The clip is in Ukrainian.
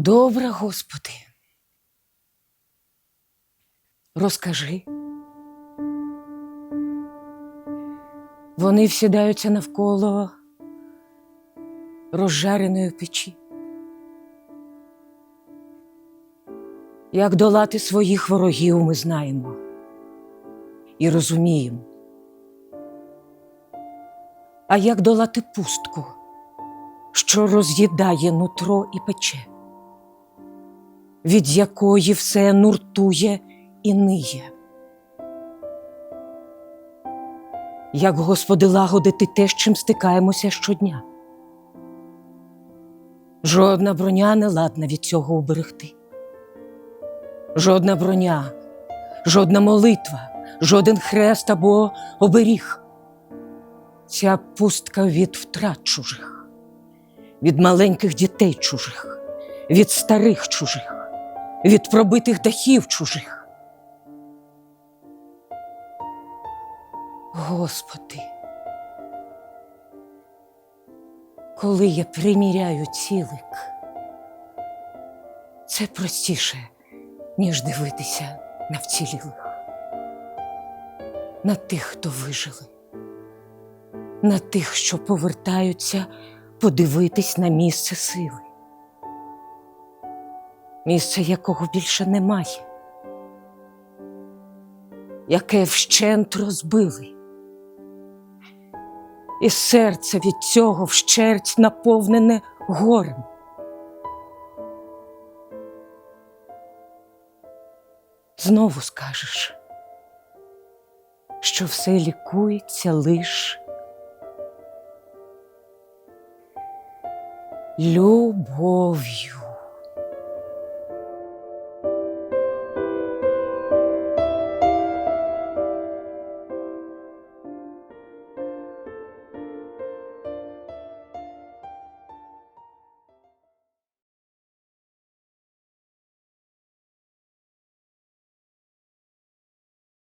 Добре, Господи. Розкажи. Вони всідаються навколо розжареної печі. Як долати своїх ворогів, ми знаємо і розуміємо. А як долати пустку, що роз'їдає нутро і пече, від якої все нуртує і ниє? Як, Господи, лагодити те, з чим стикаємося щодня? Жодна броня не ладна від цього уберегти. Жодна броня, жодна молитва, жоден хрест або оберіг. Ця пустка від втрат чужих, від маленьких дітей чужих, від старих чужих, від пробитих дахів чужих. Господи, коли я приміряю цілик, це простіше, ніж дивитися на вцілілих, на тих, хто вижили, на тих, що повертаються подивитись на місце сили, місце якого більше немає, яке вщент розбили. І серце від цього вщерть наповнене горем. Знову скажеш, що все лікується лиш любов'ю.